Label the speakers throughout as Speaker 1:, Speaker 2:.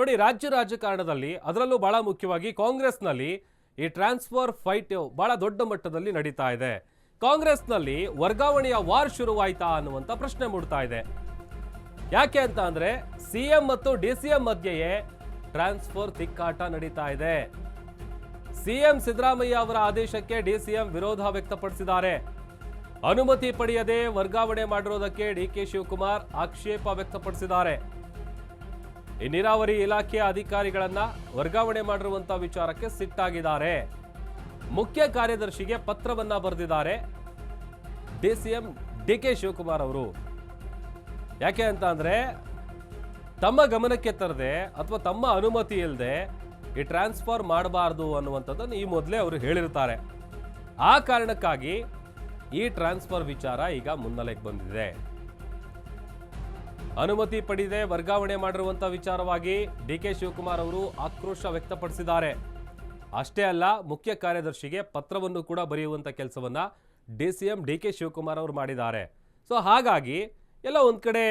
Speaker 1: ನೋಡಿ, ರಾಜ್ಯ ರಾಜಕಾರಣದಲ್ಲಿ ಅದರಲ್ಲೂ ಬಹಳ ಮುಖ್ಯವಾಗಿ ಕಾಂಗ್ರೆಸ್ನಲ್ಲಿ ಈ ಟ್ರಾನ್ಸ್ಫರ್ ಫೈಟ್ ಬಹಳ ದೊಡ್ಡ ಮಟ್ಟದಲ್ಲಿ ನಡೀತಾ ಇದೆ. ಕಾಂಗ್ರೆಸ್ನಲ್ಲಿ ವರ್ಗಾವಣೆಯ ವಾರ್ ಶುರುವಾಯ್ತಾ ಅನ್ನುವಂಥ ಪ್ರಶ್ನೆ ಮೂಡ್ತಾ ಇದೆ. ಯಾಕೆ ಅಂತ ಅಂದ್ರೆ ಸಿಎಂ ಮತ್ತು ಡಿ ಸಿ ಎಂ ಮಧ್ಯೆಯೇ ಟ್ರಾನ್ಸ್ಫರ್ ತಿಕ್ಕಾಟ ನಡೀತಾ ಇದೆ. ಸಿಎಂ ಸಿದ್ದರಾಮಯ್ಯ ಅವರ ಆದೇಶಕ್ಕೆ ಡಿ ಸಿ ಎಂ ವಿರೋಧ ವ್ಯಕ್ತಪಡಿಸಿದ್ದಾರೆ. ಅನುಮತಿ ಪಡೆಯದೆ ವರ್ಗಾವಣೆ ಮಾಡಿರೋದಕ್ಕೆ ಡಿಕೆ ಶಿವಕುಮಾರ್ ಆಕ್ಷೇಪ ವ್ಯಕ್ತಪಡಿಸಿದ್ದಾರೆ. ಈ ನೀರಾವರಿ ಇಲಾಖೆಯ ಅಧಿಕಾರಿಗಳನ್ನ ವರ್ಗಾವಣೆ ಮಾಡಿರುವಂತಹ ವಿಚಾರಕ್ಕೆ ಸಿಟ್ಟಾಗಿದ್ದಾರೆ. ಮುಖ್ಯ ಕಾರ್ಯದರ್ಶಿಗೆ ಪತ್ರವನ್ನ ಬರೆದಿದ್ದಾರೆ ಡಿಸಿಎಂ ಡಿಕೆ ಶಿವಕುಮಾರ್ ಅವರು. ಯಾಕೆ ಅಂತ ಅಂದ್ರೆ ತಮ್ಮ ಗಮನಕ್ಕೆ ತರದೆ ಅಥವಾ ತಮ್ಮ ಅನುಮತಿ ಇಲ್ಲದೆ ಈ ಟ್ರಾನ್ಸ್ಫರ್ ಮಾಡಬಾರ್ದು ಅನ್ನುವಂಥದ್ದನ್ನು ಈ ಮೊದಲೇ ಅವರು ಹೇಳಿರ್ತಾರೆ. ಆ ಕಾರಣಕ್ಕಾಗಿ ಈ ಟ್ರಾನ್ಸ್ಫರ್ ವಿಚಾರ ಈಗ ಮುನ್ನೆಲೆಗೆ ಬಂದಿದೆ. ಅನುಮತಿ ಪಡೆದೆ ವರ್ಗಾವಣೆ ಮಾಡಿರುವಂಥ ವಿಚಾರವಾಗಿ ಡಿ ಕೆ ಶಿವಕುಮಾರ್ ಅವರು ಆಕ್ರೋಶ ವ್ಯಕ್ತಪಡಿಸಿದ್ದಾರೆ. ಅಷ್ಟೇ ಅಲ್ಲ, ಮುಖ್ಯ ಕಾರ್ಯದರ್ಶಿಗೆ ಪತ್ರವನ್ನು ಕೂಡ ಬರೆಯುವಂಥ ಕೆಲಸವನ್ನ D C M D K Shivakumar ಅವರು ಮಾಡಿದ್ದಾರೆ. ಸೊ ಹಾಗಾಗಿ ಎಲ್ಲ ಒಂದು ಕಡೆ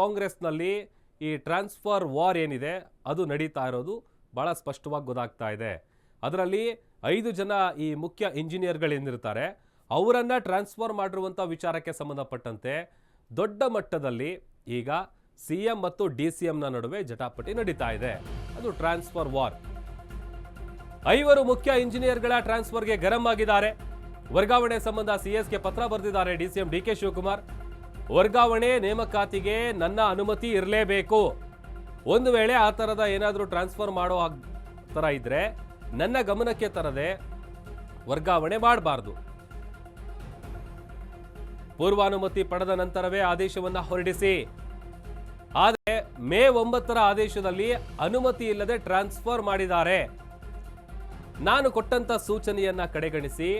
Speaker 1: ಕಾಂಗ್ರೆಸ್ನಲ್ಲಿ ಈ ಟ್ರಾನ್ಸ್ಫರ್ ವಾರ್ ಏನಿದೆ, ಅದು ನಡೀತಾ ಇರೋದು ಭಾಳ ಸ್ಪಷ್ಟವಾಗಿ ಗೊತ್ತಾಗ್ತಾ ಇದೆ. ಅದರಲ್ಲಿ ಐದು ಜನ ಈ ಮುಖ್ಯ ಇಂಜಿನಿಯರ್ಗಳೇನಿರ್ತಾರೆ ಅವರನ್ನು ಟ್ರಾನ್ಸ್ಫರ್ ಮಾಡಿರುವಂಥ ವಿಚಾರಕ್ಕೆ ಸಂಬಂಧಪಟ್ಟಂತೆ ದೊಡ್ಡ ಮಟ್ಟದಲ್ಲಿ ಈಗ ಸಿ ಎಂ ಮತ್ತು ಡಿ ಸಿ ನಡುವೆ ಜಟಾಪಟಿ ನಡೀತಾ ಇದೆ. ಅದು ಟ್ರಾನ್ಸ್ಫರ್ ವಾರ್. ಐವರು ಮುಖ್ಯ ಇಂಜಿನಿಯರ್ಗಳ ಟ್ರಾನ್ಸ್ಫರ್ಗೆ ಗರಂ ಆಗಿದ್ದಾರೆ. ವರ್ಗಾವಣೆ ಸಂಬಂಧ ಸಿಎಸ್ಗೆ ಪತ್ರ ಬರೆದಿದ್ದಾರೆ ಡಿಸಿಎಂ ಡಿ ಕೆ ಶಿವಕುಮಾರ್. ವರ್ಗಾವಣೆ ನೇಮಕಾತಿಗೆ ನನ್ನ ಅನುಮತಿ ಇರಲೇಬೇಕು. ಒಂದು ವೇಳೆ ಆ ಥರದ ಏನಾದರೂ ಟ್ರಾನ್ಸ್ಫರ್ ಮಾಡೋ ಥರ ಇದ್ದರೆ ನನ್ನ ಗಮನಕ್ಕೆ ತರದೆ ವರ್ಗಾವಣೆ ಮಾಡಬಾರ್ದು. ಪೂರ್ವಾನುಮತಿ ಪಡೆದ ನಂತರವೇ ಆದೇಶವನ್ನು ಹೊರಡಿಸಿ. ಆದರೆ ಮೇ ಒಂಬತ್ತರ ಆದೇಶದಲ್ಲಿ ಅನುಮತಿ ಇಲ್ಲದೆ ಟ್ರಾನ್ಸ್ಫರ್ ಮಾಡಿದ್ದಾರೆ. ನಾನು ಕೊಟ್ಟಂತ ಸೂಚನೆಯನ್ನ ಕಡೆಗಣಿಸಿ.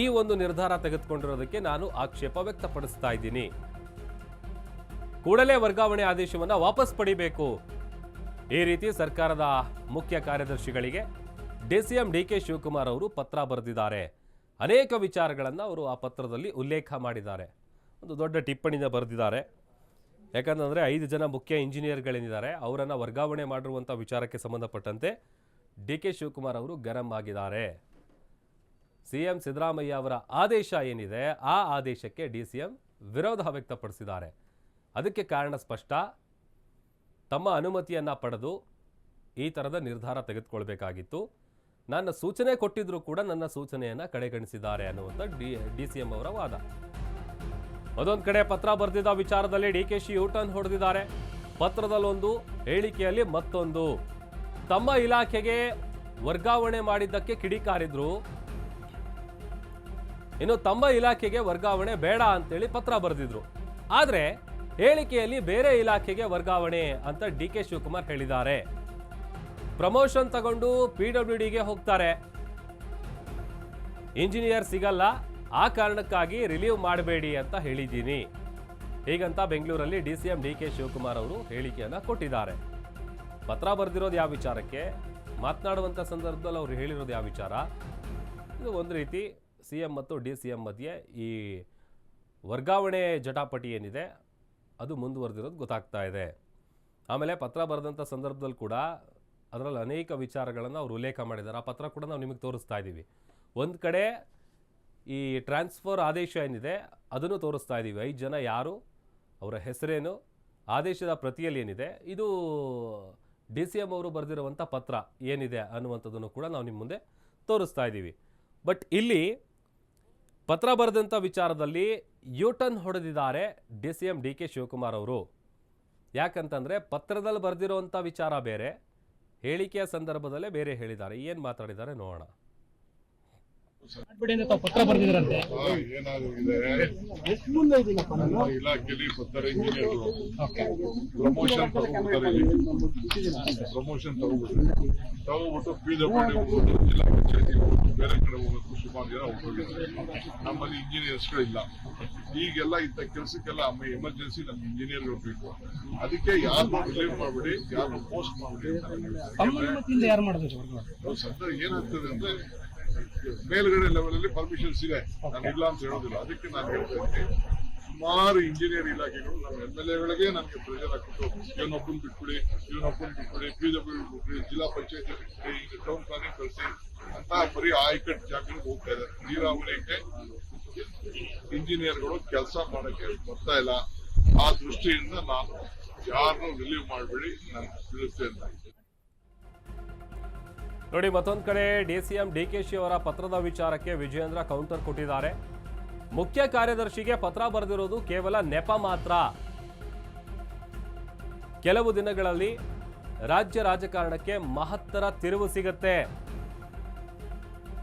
Speaker 1: ಈ ಒಂದು ನಿರ್ಧಾರ ತೆಗೆದುಕೊಂಡಿರೋದಕ್ಕೆ ನಾನು ಆಕ್ಷೇಪ ವ್ಯಕ್ತಪಡಿಸ್ತಾ ಇದ್ದೀನಿ. ಕೂಡಲೇ ವರ್ಗಾವಣೆ ಆದೇಶವನ್ನು ವಾಪಸ್ ಪಡಿಬೇಕು. ಈ ರೀತಿ ಸರ್ಕಾರದ ಮುಖ್ಯ ಕಾರ್ಯದರ್ಶಿಗಳಿಗೆ ಡಿಸಿಎಂ ಡಿ ಕೆ ಶಿವಕುಮಾರ್ ಅವರು ಪತ್ರ ಬರೆದಿದ್ದಾರೆ. ಅನೇಕ ವಿಚಾರಗಳನ್ನು ಅವರು ಆ ಪತ್ರದಲ್ಲಿ ಉಲ್ಲೇಖ ಮಾಡಿದ್ದಾರೆ. ಒಂದು ದೊಡ್ಡ ಟಿಪ್ಪಣಿಯಿಂದ ಬರೆದಿದ್ದಾರೆ. ಯಾಕಂತಂದರೆ ಐದು ಜನ ಮುಖ್ಯ ಇಂಜಿನಿಯರ್ಗಳೇನಿದ್ದಾರೆ ಅವರನ್ನು ವರ್ಗಾವಣೆ ಮಾಡಿರುವಂಥ ವಿಚಾರಕ್ಕೆ ಸಂಬಂಧಪಟ್ಟಂತೆ ಡಿ ಕೆ ಶಿವಕುಮಾರ್ ಅವರು ಗರಂ ಆಗಿದ್ದಾರೆ. ಸಿ ಎಂ ಸಿದ್ದರಾಮಯ್ಯ ಅವರ ಆದೇಶ ಏನಿದೆ, ಆ ಆದೇಶಕ್ಕೆ ಡಿ ಸಿ ಎಂ ವಿರೋಧ ವ್ಯಕ್ತಪಡಿಸಿದ್ದಾರೆ. ಅದಕ್ಕೆ ಕಾರಣ ಸ್ಪಷ್ಟ. ತಮ್ಮ ಅನುಮತಿಯನ್ನು ಪಡೆದು ಈ ಥರದ ನಿರ್ಧಾರ ತೆಗೆದುಕೊಳ್ಬೇಕಾಗಿತ್ತು. ನನ್ನ ಸೂಚನೆ ಕೊಟ್ಟಿದ್ರು ಕೂಡ ನನ್ನ ಸೂಚನೆಯನ್ನ ಕಡೆಗಣಿಸಿದ್ದಾರೆ ಅನ್ನುವಂಥ ಡಿ ಡಿ ಸಿ ಎಂ ಅವರ ವಾದ. ಅದೊಂದು ಕಡೆ ಪತ್ರ ಬರೆದಿದ್ದ ವಿಚಾರದಲ್ಲಿ ಡಿ ಕೆ ಶಿ ಯೂಟರ್ನ್ ಹೊಡೆದಿದ್ದಾರೆ. ಪತ್ರದಲ್ಲೊಂದು, ಹೇಳಿಕೆಯಲ್ಲಿ ಮತ್ತೊಂದು. ತಮ್ಮ ಇಲಾಖೆಗೆ ವರ್ಗಾವಣೆ ಮಾಡಿದ್ದಕ್ಕೆ ಕಿಡಿಕಾರಿದ್ರು. ಇನ್ನು ತಮ್ಮ ಇಲಾಖೆಗೆ ವರ್ಗಾವಣೆ ಬೇಡ ಅಂತೇಳಿ ಪತ್ರ ಬರೆದಿದ್ರು. ಆದರೆ ಹೇಳಿಕೆಯಲ್ಲಿ ಬೇರೆ ಇಲಾಖೆಗೆ ವರ್ಗಾವಣೆ ಅಂತ ಡಿ ಕೆ ಶಿವಕುಮಾರ್ ಹೇಳಿದ್ದಾರೆ. ಪ್ರಮೋಷನ್ ತಗೊಂಡು ಪಿ ಡಬ್ಲ್ಯೂ ಡಿಗೆ ಹೋಗ್ತಾರೆ. ಇಂಜಿನಿಯರ್ ಸಿಗಲ್ಲ, ಆ ಕಾರಣಕ್ಕಾಗಿ ರಿಲೀವ್ ಮಾಡಬೇಡಿ ಅಂತ ಹೇಳಿದ್ದೀನಿ. ಹೀಗಂತ ಬೆಂಗಳೂರಲ್ಲಿ D C M D K Shivakumar ಅವರು ಹೇಳಿಕೆಯನ್ನು ಕೊಟ್ಟಿದ್ದಾರೆ. ಪತ್ರ ಬರೆದಿರೋದು ಯಾವ ವಿಚಾರಕ್ಕೆ? ಮಾತನಾಡುವಂಥ ಸಂದರ್ಭದಲ್ಲಿ ಅವರು ಹೇಳಿರೋದು ಯಾವ ವಿಚಾರ? ಇದು ಒಂದು ರೀತಿ ಸಿ ಎಂ ಮತ್ತು ಡಿ ಸಿ ಎಂ ಮಧ್ಯೆ ಈ ವರ್ಗಾವಣೆ ಜಟಾಪಟಿ ಏನಿದೆ, ಅದು ಮುಂದುವರೆದಿರೋದು ಗೊತ್ತಾಗ್ತಾ ಇದೆ. ಆಮೇಲೆ ಪತ್ರ ಬರೆದಂಥ ಸಂದರ್ಭದಲ್ಲಿ ಕೂಡ ಅದರಲ್ಲಿ ಅನೇಕ ವಿಚಾರಗಳನ್ನು ಅವರು ಉಲ್ಲೇಖ ಮಾಡಿದ್ದಾರೆ. ಆ ಪತ್ರ ಕೂಡ ನಾವು ನಿಮಗೆ ತೋರಿಸ್ತಾ ಇದ್ದೀವಿ. ಒಂದು ಕಡೆ ಈ ಟ್ರಾನ್ಸ್ಫರ್ ಆದೇಶ ಏನಿದೆ, ಅದನ್ನು ತೋರಿಸ್ತಾ ಇದ್ದೀವಿ. ಐದು ಜನ ಯಾರು, ಅವರ ಹೆಸರೇನು, ಆದೇಶದ ಪ್ರತಿಯಲ್ಲಿ ಏನಿದೆ, ಇದು ಡಿ ಸಿ ಎಂ ಅವರು ಬರೆದಿರುವಂಥ ಪತ್ರ ಏನಿದೆ ಅನ್ನುವಂಥದ್ದನ್ನು ಕೂಡ ನಾವು ನಿಮ್ಮ ಮುಂದೆ ತೋರಿಸ್ತಾ ಇದ್ದೀವಿ. ಬಟ್ ಇಲ್ಲಿ ಪತ್ರ ಬರೆದಂಥ ವಿಚಾರದಲ್ಲಿ ಯೂಟರ್ನ್ ಹೊಡೆದಿದ್ದಾರೆ D C M D K Shivakumar ಅವರು. ಯಾಕಂತಂದರೆ ಪತ್ರದಲ್ಲಿ ಬರೆದಿರುವಂಥ ವಿಚಾರ ಬೇರೆ ಹೇಳಿಕೆಯ ಸಂದರ್ಭದಲ್ಲೇ ಬೇರೆ ಹೇಳಿದ್ದಾರೆ. ಏನು ಮಾತಾಡಿದ್ದಾರೆ ನೋಡೋಣ.
Speaker 2: ಪತ್ರ ಬರೆದಿದ್ರಂತೆ.
Speaker 3: ಇಲಾಖೆಯಲ್ಲಿ ಬರ್ತಾರೆ ಇಂಜಿನಿಯರ್ಗಳು ಪ್ರಮೋಷನ್ ತಗೊಂಡ್ಬಿಡ್ತಾರೆ ಪ್ರಮೋಷನ್ ತಗೊಂಡ್ಬಿಟ್ಟು ಪಿ ಡಬ್ಲ್ಯೂ ಜಿಲ್ಲಾ ಪಂಚಾಯತಿ ಬೇರೆ ಕಡೆ ಹೋಗೋದು ಸುಮಾರು ಜನ ಹೋಗಿದ್ದಾರೆ. ನಮ್ಮಲ್ಲಿ ಇಂಜಿನಿಯರ್ಸ್ಗಳಿಲ್ಲ ಈಗೆಲ್ಲ ಇಂಥ ಕೆಲಸಕ್ಕೆಲ್ಲ ಎಮರ್ಜೆನ್ಸಿ ನಮ್ಗೆ ಇಂಜಿನಿಯರ್ ಬೇಕು. ಅದಕ್ಕೆ ಯಾರು ರಿಲೀವ್ ಮಾಡ್ಬಿಡಿ ಯಾರನ್ನೂ ಪೋಸ್ಟ್ ಮಾಡ್ಬಿಡಿ ಸದ್ಯ ಏನಾಗ್ತದೆ ಅಂದ್ರೆ ಮೇಲ್ಗಡೆ ಲೆವೆಲ್ ಅಲ್ಲಿ ಪರ್ಮಿಷನ್ಸ್ ಇದೆ. ನಾನು ಇಲ್ಲ ಅಂತ ಹೇಳೋದಿಲ್ಲ. ಅದಕ್ಕೆ ನಾನು ಹೇಳ್ತಾ ಇದ್ದೀನಿ ಸುಮಾರು ಇಂಜಿನಿಯರ್ ಇಲಾಖೆಗಳು ನಮ್ಮ ಎಂ ಎಲ್ ಎಗಳಿಗೆ ನನಗೆ ಪ್ರೆಷರ್ ಹಾಕ್ಬಿಟ್ಟು ಇವನೊಬ್ಬನ್ ಬಿಟ್ಬಿಡಿ ಇವನೊಬ್ಬನ್ ಬಿಟ್ಬಿಡಿ ಪಿ ಡಬ್ಲ್ಯೂ ಬಿಟ್ಬಿಡಿ, ಜಿಲ್ಲಾ ಪಂಚಾಯತ್ ಬಿಟ್ಬಿಡಿ, ಈಗ ಟೌನ್ ಪ್ಲಾನಿಂಗ್ ಕಳಿಸಿ ಅಂತ ಬರೀ ಆಯ್ಕಟ್ ಜಾಗಗಳಿಗೆ ಹೋಗ್ತಾ ಇದ್ದಾರೆ. ನೀರಾವರಿಗೆ ಇಂಜಿನಿಯರ್ಗಳು ಕೆಲಸ ಮಾಡಕ್ಕೆ ಬರ್ತಾ ಇಲ್ಲ. ಆ ದೃಷ್ಟಿಯಿಂದ ನಾನು ಯಾರನ್ನೂ ರಿಲೀವ್ ಮಾಡಬೇಡಿ, ನಾನು ತಿಳಿಸ್ತೇನೆ.
Speaker 1: ನೋಡಿ, ಮತ್ತೊಂದು ಕಡೆ D C M D K she ಅವರ ಪತ್ರದ ವಿಚಾರಕ್ಕೆ ವಿಜಯೇಂದ್ರ ಕೌಂಟರ್ ಕೊಟ್ಟಿದ್ದಾರೆ. ಮುಖ್ಯ ಕಾರ್ಯದರ್ಶಿಗೆ ಪತ್ರ ಬರೆದಿರೋದು ಕೇವಲ ನೆಪ ಮಾತ್ರ. ಕೆಲವು ದಿನಗಳಲ್ಲಿ ರಾಜ್ಯ ರಾಜಕಾರಣಕ್ಕೆ ಮಹತ್ತರ ತಿರುವು ಸಿಗುತ್ತೆ.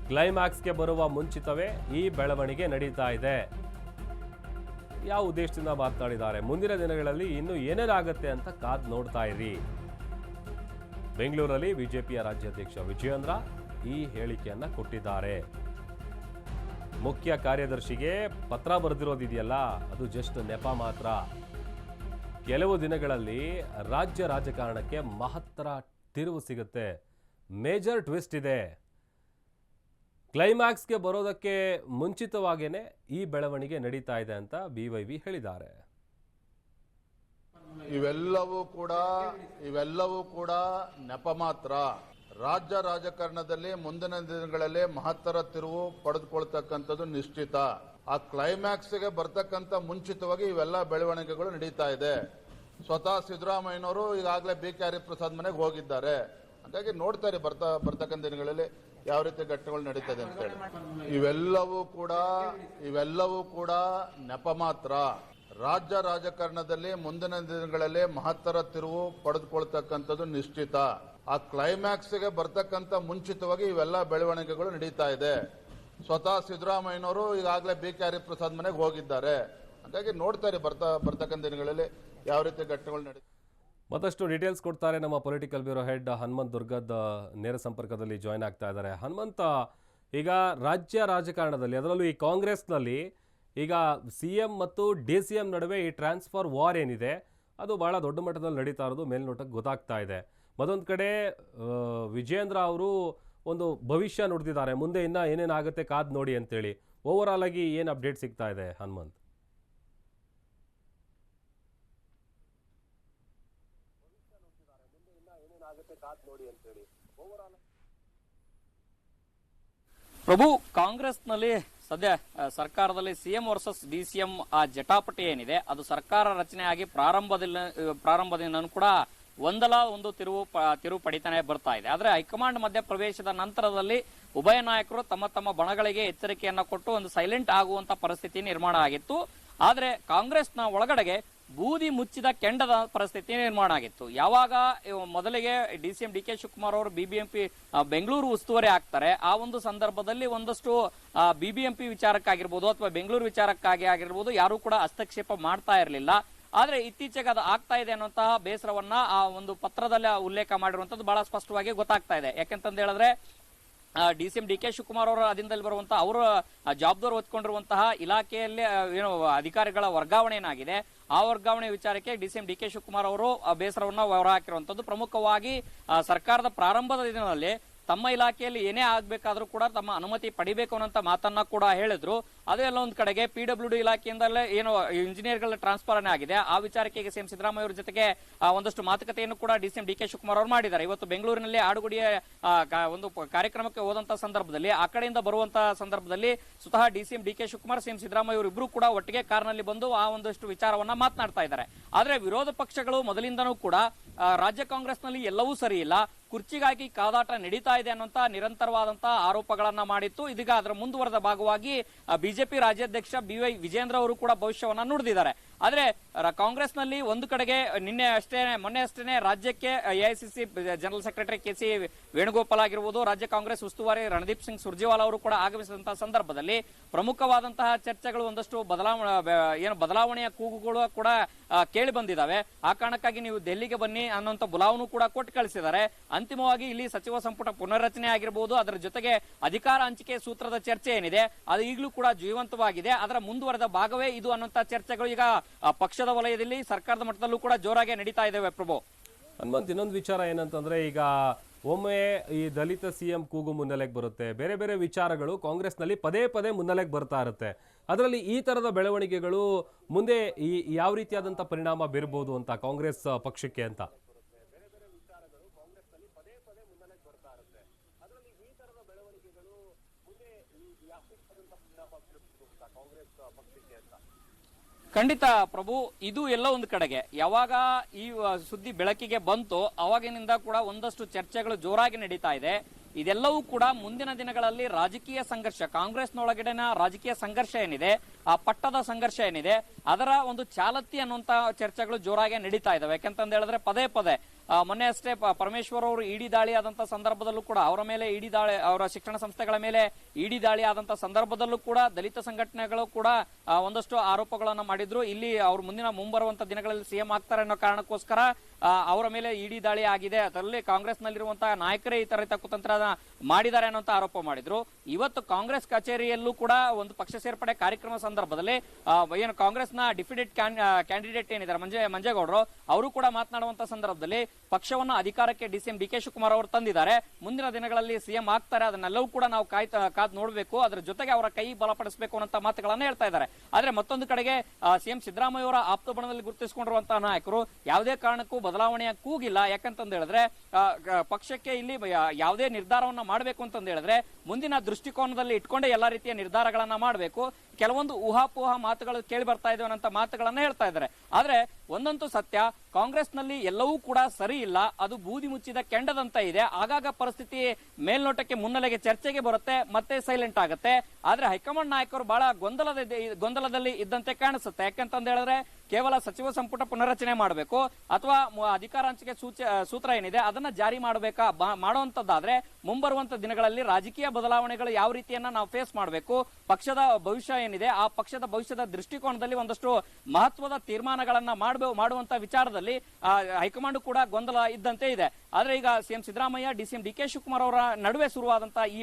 Speaker 1: ಕ್ಲೈಮ್ಯಾಕ್ಸ್ಗೆ ಬರುವ ಮುಂಚಿತವೇ ಈ ಬೆಳವಣಿಗೆ ನಡೀತಾ ಇದೆ. ಯಾವ ಉದ್ದೇಶದಿಂದ ಮಾತನಾಡಿದ್ದಾರೆ? ಮುಂದಿನ ದಿನಗಳಲ್ಲಿ ಇನ್ನು ಏನೇನಾಗುತ್ತೆ ಅಂತ ಕಾದ್ ನೋಡ್ತಾ ಇರಿ. ಬೆಂಗಳೂರಲ್ಲಿ ಬಿಜೆಪಿಯ ರಾಜ್ಯಾಧ್ಯಕ್ಷ ವಿಜಯೇಂದ್ರ ಈ ಹೇಳಿಕೆಯನ್ನು ಕೊಟ್ಟಿದ್ದಾರೆ. ಮುಖ್ಯ ಕಾರ್ಯದರ್ಶಿಗೆ ಪತ್ರ ಬರೆದಿರೋದಿದೆಯಲ್ಲ, ಅದು ಜಸ್ಟ್ ನೆಪ ಮಾತ್ರ. ಕೆಲವು ದಿನಗಳಲ್ಲಿ ರಾಜ್ಯ ರಾಜಕಾರಣಕ್ಕೆ ಮಹತ್ತರ ತಿರುವು ಸಿಗುತ್ತೆ. ಮೇಜರ್ ಟ್ವಿಸ್ಟ್ ಇದೆ. ಕ್ಲೈಮ್ಯಾಕ್ಸ್ಗೆ ಬರೋದಕ್ಕೆ ಮುಂಚಿತವಾಗೇನೆ ಈ ಬೆಳವಣಿಗೆ ನಡೀತಾ ಇದೆ ಅಂತ ಬಿ ವೈ ವಿ ಹೇಳಿದ್ದಾರೆ.
Speaker 4: ಇವೆಲ್ಲವೂ ಕೂಡ ಇವೆಲ್ಲವೂ ಕೂಡ ನೆಪ ಮಾತ್ರ. ರಾಜ್ಯ ರಾಜಕಾರಣದಲ್ಲಿ ಮುಂದಿನ ದಿನಗಳಲ್ಲಿ ಮಹತ್ತರ ತಿರುವು ಪಡೆದುಕೊಳ್ತಕ್ಕಂಥದ್ದು ನಿಶ್ಚಿತ. ಆ ಕ್ಲೈಮ್ಯಾಕ್ಸ್ಗೆ ಬರ್ತಕ್ಕಂಥ ಮುಂಚಿತವಾಗಿ ಇವೆಲ್ಲ ಬೆಳವಣಿಗೆಗಳು ನಡೀತಾ ಇದೆ. ಸ್ವತಃ ಸಿದ್ದರಾಮಯ್ಯನವರು ಈಗಾಗಲೇ ಬಿ ಕೆ ಹರಿಪ್ರಸಾದ್ ಮನೆಗೆ ಹೋಗಿದ್ದಾರೆ. ಹಾಗಾಗಿ ನೋಡ್ತಾರೆ ಬರ್ತಾ, ಬರ್ತಕ್ಕಂಥ ದಿನಗಳಲ್ಲಿ ಯಾವ ರೀತಿ ಘಟನೆಗಳು ನಡೀತದೆ ಅಂತ ಹೇಳಿ. ಇವೆಲ್ಲವೂ ಕೂಡ ಇವೆಲ್ಲವೂ ಕೂಡ ನೆಪ ಮಾತ್ರ. ರಾಜ್ಯ ರಾಜಕಾರಣದಲ್ಲಿ ಮುಂದಿನ ದಿನಗಳಲ್ಲಿ ಮಹತ್ತರ ತಿರುವು ಪಡೆದುಕೊಳ್ತಕ್ಕಂಥದ್ದು ನಿಶ್ಚಿತ. ಆ ಕ್ಲೈಮ್ಯಾಕ್ಸ್ಗೆ ಬರ್ತಕ್ಕಂಥ ಮುಂಚಿತವಾಗಿ ಇವೆಲ್ಲ ಬೆಳವಣಿಗೆಗಳು ನಡೀತಾ ಇದೆ. ಸ್ವತಃ ಸಿದ್ದರಾಮಯ್ಯನವರು ಈಗಾಗಲೇ ಬಿ ಕೆ ಹರಿಪ್ರಸಾದ್ ಮನೆಗೆ ಹೋಗಿದ್ದಾರೆ. ಹಾಗಾಗಿ ನೋಡ್ತಾರೆ ಬರ್ತಾ, ಬರ್ತಕ್ಕಂಥ ದಿನಗಳಲ್ಲಿ ಯಾವ ರೀತಿ ಘಟನೆಗಳು ನಡೀತದೆ
Speaker 1: ಮತ್ತಷ್ಟು ಡೀಟೇಲ್ಸ್ ಕೊಡ್ತಾರೆ ನಮ್ಮ ಪೊಲಿಟಿಕಲ್ ಬ್ಯೂರೋ ಹೆಡ್ ಹನುಮಂತ್ ದುರ್ಗದ ನೇರ ಸಂಪರ್ಕದಲ್ಲಿ ಜಾಯ್ನ್ ಆಗ್ತಾ ಇದ್ದಾರೆ. ಹನುಮಂತ, ಈಗ ರಾಜ್ಯ ರಾಜಕಾರಣದಲ್ಲಿ, ಅದರಲ್ಲೂ ಈ ಕಾಂಗ್ರೆಸ್ನಲ್ಲಿ ಈಗ ಸಿ ಎಂ ಮತ್ತು ಡಿ ಸಿ ಎಂ ನಡುವೆ ಈ ಟ್ರಾನ್ಸ್ಫರ್ ವಾರ್ ಏನಿದೆ, ಅದು ಭಾಳ ದೊಡ್ಡ ಮಟ್ಟದಲ್ಲಿ ನಡೀತಾ ಇರೋದು, ಮೇಲ್ನೋಟಕ್ಕೆ ಗೊತ್ತಾಗ್ತಾ ಇದೆ. ಮತ್ತೊಂದು ಕಡೆ ವಿಜೇಂದ್ರ ಅವರು ಒಂದು ಭವಿಷ್ಯ ನುಡಿದಿದ್ದಾರೆ, ಮುಂದೆ ಇನ್ನ ಏನೇನಾಗುತ್ತೆ ಕಾದ್ ನೋಡಿ ಅಂತೇಳಿ. ಓವರ್ ಆಲ್ ಆಗಿ ಏನು ಅಪ್ಡೇಟ್ ಸಿಗ್ತಾ ಇದೆ, ಹನುಮಂತ್?
Speaker 5: ಪ್ರಭು, ಕಾಂಗ್ರೆಸ್ನಲ್ಲಿ ಸದ್ಯ ಸರ್ಕಾರದಲ್ಲಿ CM versus D C M, ಆ, ಜಟಾಪಟಿ ಏನಿದೆ, ಅದು ಸರ್ಕಾರ ರಚನೆಯಾಗಿ ಆಗಿ ಪ್ರಾರಂಭದಲ್ಲಿ ಪ್ರಾರಂಭದಿಂದ ಕೂಡ ಒಂದಲ ಒಂದು ತಿರುವು ತಿರುವು ಪಡಿತಾನೆ ಬರ್ತಾ ಇದೆ. ಆದರೆ ಹೈಕಮಾಂಡ್ ಮಧ್ಯ ಪ್ರವೇಶದ ನಂತರದಲ್ಲಿ ಉಭಯ ನಾಯಕರು ತಮ್ಮ ತಮ್ಮ ಬಣಗಳಿಗೆ ಎಚ್ಚರಿಕೆಯನ್ನು ಕೊಟ್ಟು ಒಂದು ಸೈಲೆಂಟ್ ಆಗುವಂತ ಪರಿಸ್ಥಿತಿ ನಿರ್ಮಾಣ ಆಗಿತ್ತು. ಆದರೆ ಕಾಂಗ್ರೆಸ್ನ ಒಳಗಡೆಗೆ ಬೂದಿ ಮುಚ್ಚಿದ ಕೆಂಡದ ಪರಿಸ್ಥಿತಿ ನಿರ್ಮಾಣ ಆಗಿತ್ತು. ಯಾವಾಗ ಮೊದಲಿಗೆ D C M D K Shivakumar ಅವರು ಬಿಬಿಎಂಪಿ ಬೆಂಗಳೂರು ಉಸ್ತುವಾರಿ ಆಗ್ತಾರೆ, ಆ ಒಂದು ಸಂದರ್ಭದಲ್ಲಿ ಒಂದಷ್ಟು ಬಿಬಿಎಂಪಿ ವಿಚಾರಕ್ಕಾಗಿರ್ಬೋದು ಅಥವಾ ಬೆಂಗಳೂರು ವಿಚಾರಕ್ಕಾಗಿ ಆಗಿರ್ಬೋದು ಯಾರು ಕೂಡ ಹಸ್ತಕ್ಷೇಪ ಮಾಡ್ತಾ ಇರಲಿಲ್ಲ. ಆದರೆ ಇತ್ತೀಚೆಗೆ ಅದು ಆಗ್ತಾ ಇದೆ ಅನ್ನುವಂತಹ ಬೇಸರವನ್ನ ಆ ಒಂದು ಪತ್ರದಲ್ಲಿ ಉಲ್ಲೇಖ ಮಾಡಿರುವಂತದ್ದು ಬಹಳ ಸ್ಪಷ್ಟವಾಗಿ ಗೊತ್ತಾಗ್ತಾ ಇದೆ. ಯಾಕೆಂತಂದ ಹೇಳಿದ್ರೆ D C M D K Shivakumar ಅವರ ಅಧೀನದಲ್ಲಿ ಬರುವಂತಹ, ಅವರ ಜವಾಬ್ದಾರಿ ಹೊತ್ಕೊಂಡಿರುವಂತಹ ಇಲಾಖೆಯಲ್ಲಿ ಏನು ಅಧಿಕಾರಿಗಳ ವರ್ಗಾವಣೆ ಏನಾಗಿದೆ ಆ ವರ್ಗಾವಣೆ ವಿಚಾರಕ್ಕೆ D C M D K Shivakumar ಅವರು ಬೇಸರವನ್ನ ಹೊರಹಾಕಿರುವಂತದ್ದು. ಪ್ರಮುಖವಾಗಿ ಸರ್ಕಾರದ ಪ್ರಾರಂಭದ ದಿನದಲ್ಲಿ ತಮ್ಮ ಇಲಾಖೆಯಲ್ಲಿ ಏನೇ ಆಗ್ಬೇಕಾದ್ರೂ ಕೂಡ ತಮ್ಮ ಅನುಮತಿ ಪಡಿಬೇಕು ಅನ್ನೋಂಥ ಮಾತನ್ನ ಕೂಡ ಹೇಳಿದ್ರು. ಅದೇ ಎಲ್ಲ ಒಂದ್ ಕಡೆಗೆ ಪಿ ಡಬ್ಲ್ಯೂ ಡಿ ಇಲಾಖೆಯಿಂದಲೇ ಏನು ಇಂಜಿನಿಯರ್ಗಳ ಟ್ರಾನ್ಸ್ಫರ್ ಆಗಿದೆ. ಆ ವಿಚಾರಕ್ಕೆ ಸಿಎಂ ಸಿದ್ದರಾಮಯ್ಯ ಅವರ ಜೊತೆಗೆ ಒಂದಷ್ಟು ಮಾತುಕತೆಯನ್ನು ಕೂಡ D C M D K Shivakumar ಅವರು ಮಾಡಿದ್ದಾರೆ. ಇವತ್ತು ಬೆಂಗಳೂರಿನಲ್ಲಿ ಆಡುಗುಡಿಯ ಒಂದು ಕಾರ್ಯಕ್ರಮಕ್ಕೆ ಹೋದಂತ ಸಂದರ್ಭದಲ್ಲಿ, ಆ ಕಡೆಯಿಂದ ಬರುವಂತಹ ಸಂದರ್ಭದಲ್ಲಿ ಸ್ವತಃ D C M D K Shivakumar CM Siddaramaiah ಇಬ್ರು ಕೂಡ ಒಟ್ಟಿಗೆ ಕಾರ್ನಲ್ಲಿ ಬಂದು ಆ ಒಂದಷ್ಟು ವಿಚಾರವನ್ನ ಮಾತನಾಡ್ತಾ ಇದ್ದಾರೆ. ಆದರೆ ವಿರೋಧ ಪಕ್ಷಗಳು ಮೊದಲಿಂದನೂ ಕೂಡ ರಾಜ್ಯ ಕಾಂಗ್ರೆಸ್ನಲ್ಲಿ ಎಲ್ಲವೂ ಸರಿ ಇಲ್ಲ. ಕುರ್ಚಿಗಾಗಿ ಕಾದಾಟ ನಡೀತಾ ಇದೆ ಅನ್ನುವಂತ ನಿರಂತರವಾದಂತಹ ಆರೋಪಗಳನ್ನ ಮಾಡಿತ್ತು. ಇದೀಗ ಅದರ ಮುಂದುವರೆದ ಭಾಗವಾಗಿ ಬಿಜೆಪಿ ರಾಜ್ಯಾಧ್ಯಕ್ಷ ಬಿ ವೈ ವಿಜೇಂದ್ರ ಅವರು ಕೂಡ ಭವಿಷ್ಯವನ್ನ ನುಡಿದಿದ್ದಾರೆ. ಆದ್ರೆ ಕಾಂಗ್ರೆಸ್ನಲ್ಲಿ ಒಂದು ಕಡೆಗೆ ನಿನ್ನೆ ಅಷ್ಟೇ, ಮೊನ್ನೆ ಅಷ್ಟೇ ರಾಜ್ಯಕ್ಕೆ AICC general secretary K C Venugopal ಆಗಿರ್ಬೋದು, ರಾಜ್ಯ ಕಾಂಗ್ರೆಸ್ ಉಸ್ತುವಾರಿ ರಣದೀಪ್ ಸಿಂಗ್ ಸುರ್ಜೇವಾಲಾ ಅವರು ಕೂಡ ಆಗಮಿಸಿದಂತಹ ಸಂದರ್ಭದಲ್ಲಿ ಪ್ರಮುಖವಾದಂತಹ ಚರ್ಚೆಗಳು ಒಂದಷ್ಟು ಬದಲಾವಣೆ ಏನು ಬದಲಾವಣೆಯ ಕೂಗುಗಳು ಕೂಡ ಕೇಳಿ ಬಂದಿದ್ದಾವೆ. ಆ ಕಾರಣಕ್ಕಾಗಿ ನೀವು ದೆಹಲಿಗೆ ಬನ್ನಿ ಅನ್ನುವಂತ ಬುಲಾವನ್ನು ಕೂಡ ಕೊಟ್ಟು ಕಳಿಸಿದ್ದಾರೆ. ಅಂತಿಮವಾಗಿ ಇಲ್ಲಿ ಸಚಿವ ಸಂಪುಟ ಪುನರ್ರಚನೆ ಆಗಿರಬಹುದು ಅದರ ಜೊತೆಗೆ ಅಧಿಕಾರ ಹಂಚಿಕೆ ಸೂತ್ರದ ಚರ್ಚೆ ಏನಿದೆ, ಅದು ಈಗಲೂ ಕೂಡ ಜೀವಂತವಾಗಿದೆ. ಅದರ ಮುಂದುವರೆದ ಭಾಗವೇ ಇದು ಅನ್ನುವಂಥ ಚರ್ಚೆಗಳು ಈಗ ಪಕ್ಷದ ವಲಯದಲ್ಲಿ ಸರ್ಕಾರದ ಮಟ್ಟದಲ್ಲೂ ಕೂಡ ಜೋರಾಗಿ ನಡೀತಾ ಇದ್ದಾವೆ ಪ್ರಭು.
Speaker 1: ಹನುಮಂತ್, ಇನ್ನೊಂದು ವಿಚಾರ ಏನಂತಂದ್ರೆ ಈಗ ಒಮ್ಮೆ ಈ ದಲಿತ ಸಿ ಎಂ ಕೂಗು ಮುನ್ನೆಲೆಗೆ ಬರುತ್ತೆ. ಬೇರೆ ಬೇರೆ ವಿಚಾರಗಳು ಕಾಂಗ್ರೆಸ್ನಲ್ಲಿ ಪದೇ ಪದೇ ಮುನ್ನೆಲೆಗೆ ಬರ್ತಾ ಇರುತ್ತೆ. ಅದರಲ್ಲಿ ಈ ಥರದ ಬೆಳವಣಿಗೆಗಳು ಮುಂದೆ ಈ ಯಾವ ರೀತಿಯಾದಂಥ ಪರಿಣಾಮ ಬೀರ್ಬೋದು ಅಂತ ಕಾಂಗ್ರೆಸ್ ಪಕ್ಷಕ್ಕೆ ಅಂತ?
Speaker 5: ಖಂಡಿತ ಪ್ರಭು, ಇದು ಎಲ್ಲ ಒಂದು ಕಡೆಗೆ. ಯಾವಾಗ ಈ ಸುದ್ದಿ ಬೆಳಕಿಗೆ ಬಂತು, ಅವಾಗಿನಿಂದ ಕೂಡ ಒಂದಷ್ಟು ಚರ್ಚೆಗಳು ಜೋರಾಗಿ ನಡೀತಾ ಇದೆ. ಇದೆಲ್ಲವೂ ಕೂಡ ಮುಂದಿನ ದಿನಗಳಲ್ಲಿ ರಾಜಕೀಯ ಸಂಘರ್ಷ, ಕಾಂಗ್ರೆಸ್ನೊಳಗಡೆನ ರಾಜಕೀಯ ಸಂಘರ್ಷ ಏನಿದೆ, ಆ ಪಟ್ಟದ ಸಂಘರ್ಷ ಏನಿದೆ, ಅದರ ಒಂದು ಚಾಲತಿ ಅನ್ನುವಂತ ಚರ್ಚೆಗಳು ಜೋರಾಗಿ ನಡೀತಾ ಇದಾವೆ. ಯಾಕಂತಂದ ಹೇಳಿದ್ರೆ ಪದೇ ಪದೇ ಮೊನ್ನೆ ಅಷ್ಟೇ ಪರಮೇಶ್ವರ್ ಅವರು ಇಡಿ ದಾಳಿ ಆದಂತ ಸಂದರ್ಭದಲ್ಲೂ ಕೂಡ ಅವರ ಮೇಲೆ ಇಡಿ ದಾಳಿ, ಅವರ ಶಿಕ್ಷಣ ಸಂಸ್ಥೆಗಳ ಮೇಲೆ ಇಡಿ ದಾಳಿ ಆದಂತ ಸಂದರ್ಭದಲ್ಲೂ ಕೂಡ ದಲಿತ ಸಂಘಟನೆಗಳು ಕೂಡ ಒಂದಷ್ಟು ಆರೋಪಗಳನ್ನು ಮಾಡಿದ್ರು. ಇಲ್ಲಿ ಅವ್ರು ಮುಂದಿನ ಮುಂಬರುವಂತ ದಿನಗಳಲ್ಲಿ ಸಿಎಂ ಆಗ್ತಾರೆ ಅನ್ನೋ ಕಾರಣಕ್ಕೋಸ್ಕರ ಅವರ ಮೇಲೆ ಇಡಿ ದಾಳಿ ಆಗಿದೆ. ಅದರಲ್ಲಿ ಕಾಂಗ್ರೆಸ್ ನಲ್ಲಿರುವಂತಹ ನಾಯಕರೇ ಈ ತರ ಕುತಂತ್ರ ಮಾಡಿದ್ದಾರೆ ಅನ್ನೋಂತ ಆರೋಪ ಮಾಡಿದ್ರು. ಇವತ್ತು ಕಾಂಗ್ರೆಸ್ ಕಚೇರಿಯಲ್ಲೂ ಕೂಡ ಒಂದು ಪಕ್ಷ ಸೇರ್ಪಡೆ ಕಾರ್ಯಕ್ರಮ ಸಂದರ್ಭದಲ್ಲಿ ಏನು ಕಾಂಗ್ರೆಸ್ನ ಡಿಫಿಡೆಟ್ ಕ್ಯಾಂಡಿಡೇಟ್ ಏನಿದ್ದಾರೆ, ಮಂಜೆ, ಮಂಜೇಗೌಡರು, ಅವರು ಕೂಡ ಮಾತನಾಡುವಂತ ಸಂದರ್ಭದಲ್ಲಿ ಪಕ್ಷವನ್ನು ಅಧಿಕಾರಕ್ಕೆ ಡಿಸಿಎಂ ಡಿ ಕೆ ಶಿವಕುಮಾರ್ ಅವರು ತಂದಿದ್ದಾರೆ. ಮುಂದಿನ ದಿನಗಳಲ್ಲಿ ಸಿಎಂ ಆಗ್ತಾರೆ, ಅದನ್ನೆಲ್ಲವೂ ಕೂಡ ನಾವು ಕಾಯ್ತಾ, ಕಾದ್ ನೋಡಬೇಕು. ಅದರ ಜೊತೆಗೆ ಅವರ ಕೈ ಬಲಪಡಿಸಬೇಕು ಅಂತ ಮಾತುಗಳನ್ನು ಹೇಳ್ತಾ ಇದ್ದಾರೆ. ಆದ್ರೆ ಮತ್ತೊಂದು ಕಡೆಗೆ ಸಿಎಂ ಸಿದ್ದರಾಮಯ್ಯ ಅವರ ಆಪ್ತ ಬಣದಲ್ಲಿ ಗುರುತಿಸಿಕೊಂಡಿರುವಂತಹ ನಾಯಕರು ಯಾವುದೇ ಕಾರಣಕ್ಕೂ ಬದಲಾವಣೆಯ ಕೂಗಿಲ್ಲ. ಯಾಕಂತಂದು ಹೇಳಿದ್ರೆ ಪಕ್ಷಕ್ಕೆ ಇಲ್ಲಿ ಯಾವುದೇ ನಿರ್ಧಾರವನ್ನ ಮಾಡಬೇಕು ಅಂತಂದ ಹೇಳಿದ್ರೆ, ಮುಂದಿನ ದೃಷ್ಟಿಕೋನದಲ್ಲಿ ಇಟ್ಕೊಂಡೆ ಎಲ್ಲಾ ರೀತಿಯ ನಿರ್ಧಾರಗಳನ್ನ ಮಾಡಬೇಕು. ಕೆಲವೊಂದು ಊಹಾಪೋಹ ಮಾತುಗಳು ಕೇಳಿ ಬರ್ತಾ ಇದ್ದೇವೆ ಅಂತ ಮಾತುಗಳನ್ನ ಹೇಳ್ತಾ ಇದ್ದಾರೆ. ಆದ್ರೆ ಒಂದಂತೂ ಸತ್ಯ, ಕಾಂಗ್ರೆಸ್ನಲ್ಲಿ ಎಲ್ಲವೂ ಕೂಡ ಸರಿ ಇಲ್ಲ, ಅದು ಬೂದಿ ಮುಚ್ಚಿದ ಕೆಂಡದಂತ ಇದೆ, ಆಗಾಗ ಪರಿಸ್ಥಿತಿ ಮೇಲ್ನೋಟಕ್ಕೆ ಮುನ್ನೆಲೆಗೆ ಚರ್ಚೆಗೆ ಬರುತ್ತೆ, ಮತ್ತೆ ಸೈಲೆಂಟ್ ಆಗುತ್ತೆ, ಆದ್ರೆ ಹೈಕಮಾಂಡ್ ನಾಯಕರು ಬಹಳ ಗೊಂದಲದ ಗೊಂದಲದಲ್ಲಿ ಇದ್ದಂತೆ ಕಾಣಿಸುತ್ತೆ, ಯಾಕಂತಂದ ಹೇಳಿದ್ರೆ ಕೇವಲ ಸಚಿವ ಸಂಪುಟ ಪುನರಚನೆ ಮಾಡಬೇಕು ಅಥವಾ ಅಧಿಕಾರ ಹಂಚಿಕೆ ಸೂತ್ರ ಏನಿದೆ ಅದನ್ನ ಜಾರಿ ಮಾಡಬೇಕಾ? ಮಾಡುವಂತದ್ದಾದ್ರೆ ಮುಂಬರುವಂತ ದಿನಗಳಲ್ಲಿ ರಾಜಕೀಯ ಬದಲಾವಣೆಗಳು ಯಾವ ರೀತಿಯನ್ನ ನಾವು ಫೇಸ್ ಮಾಡಬೇಕು, ಪಕ್ಷದ ಭವಿಷ್ಯ ಏನಿದೆ, ಆ ಪಕ್ಷದ ಭವಿಷ್ಯದ ದೃಷ್ಟಿಕೋನದಲ್ಲಿ ಒಂದಷ್ಟು ಮಹತ್ವದ ತೀರ್ಮಾನಗಳನ್ನ ಮಾಡಬೇಕು ಮಾಡುವಂತ ವಿಚಾರದಲ್ಲಿ ಹೈಕಮಾಂಡ್ ಕೂಡ ಗೊಂದಲ ಇದ್ದಂತೆ ಇದೆ. ಆದ್ರೆ ಈಗ CM Siddaramaiah, D CM D K Shivakumar ಅವರ ನಡುವೆ ಶುರುವಾದಂತ ಈ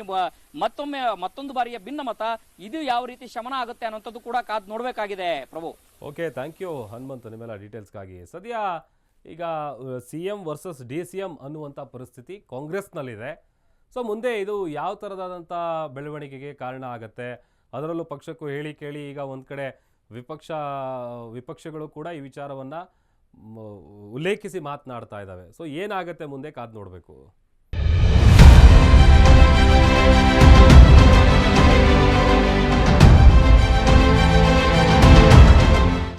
Speaker 5: ಮತ್ತೊಮ್ಮೆ, ಮತ್ತೊಂದು ಬಾರಿಯ ಭಿನ್ನಮತ, ಇದು ಯಾವ ರೀತಿ ಶಮನ ಆಗುತ್ತೆ ಅನ್ನುವಂಥದ್ದು ಕೂಡ ಕಾದ್ ನೋಡಬೇಕಾಗಿದೆ, Prabhu.
Speaker 1: Okay thank you Hanumanth, ನಿಮ್ಮೆಲ್ಲ ಡೀಟೇಲ್ಸ್ಗಾಗಿ ಸದ್ಯ ಈಗ C M versus D C M ಅನ್ನುವಂಥ ಪರಿಸ್ಥಿತಿ ಕಾಂಗ್ರೆಸ್ನಲ್ಲಿದೆ. ಸೊ ಮುಂದೆ ಇದು ಯಾವ ಥರದಾದಂಥ ಬೆಳವಣಿಗೆಗೆ ಕಾರಣ ಆಗುತ್ತೆ? ಅದರಲ್ಲೂ ಪಕ್ಷಕ್ಕೂ ಹೇಳಿ ಕೇಳಿ ಈಗ ಒಂದು ಕಡೆ ವಿಪಕ್ಷ, ವಿಪಕ್ಷಗಳು ಕೂಡ ಈ ವಿಚಾರವನ್ನು ಉಲ್ಲೇಖಿಸಿ ಮಾತನಾಡ್ತಾ ಇದ್ದಾವೆ ಸೊ ಏನಾಗುತ್ತೆ ಮುಂದೆ ಕಾದು ನೋಡಬೇಕು?